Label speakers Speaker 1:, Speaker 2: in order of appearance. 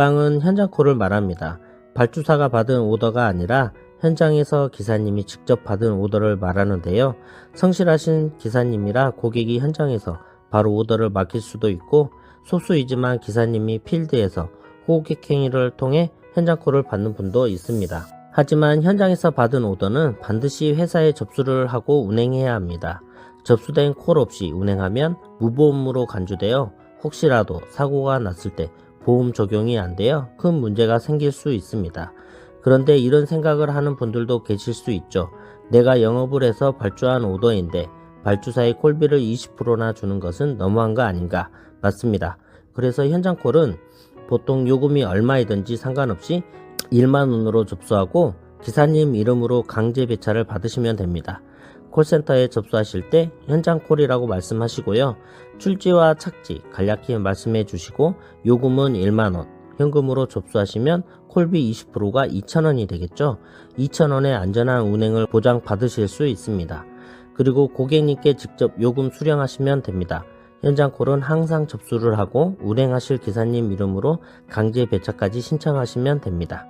Speaker 1: 뒷방은 현장콜을 말합니다. 발주사가 받은 오더가 아니라 현장에서 기사님이 직접 받은 오더를 말하는데요. 성실하신 기사님이라 고객이 현장에서 바로 오더를 맡길 수도 있고 소수이지만 기사님이 필드에서 호객 행위를 통해 현장콜을 받는 분도 있습니다. 하지만 현장에서 받은 오더는 반드시 회사에 접수를 하고 운행해야 합니다. 접수된 콜 없이 운행하면 무보험으로 간주되어 혹시라도 사고가 났을 때 보험 적용이 안 되어 큰 문제가 생길 수 있습니다. 그런데 이런 생각을 하는 분들도 계실 수 있죠. 내가 영업을 해서 발주한 오더인데 발주사의 콜비를 20%나 주는 것은 너무한 거 아닌가? 맞습니다. 그래서 현장 콜은 보통 요금이 얼마이든지 상관없이 1만 원으로 접수하고 기사님 이름으로 강제 배차를 받으시면 됩니다. 콜센터에 접수하실 때 현장 콜이라고 말씀하시고요. 출지와 착지 간략히 말씀해 주시고 요금은 1만원, 현금으로 접수하시면 콜비 20%가 2,000원이 되겠죠. 2,000원의 안전한 운행을 보장 받으실 수 있습니다. 그리고 고객님께 직접 요금 수령하시면 됩니다. 현장 콜은 항상 접수를 하고 운행하실 기사님 이름으로 강제 배차까지 신청하시면 됩니다.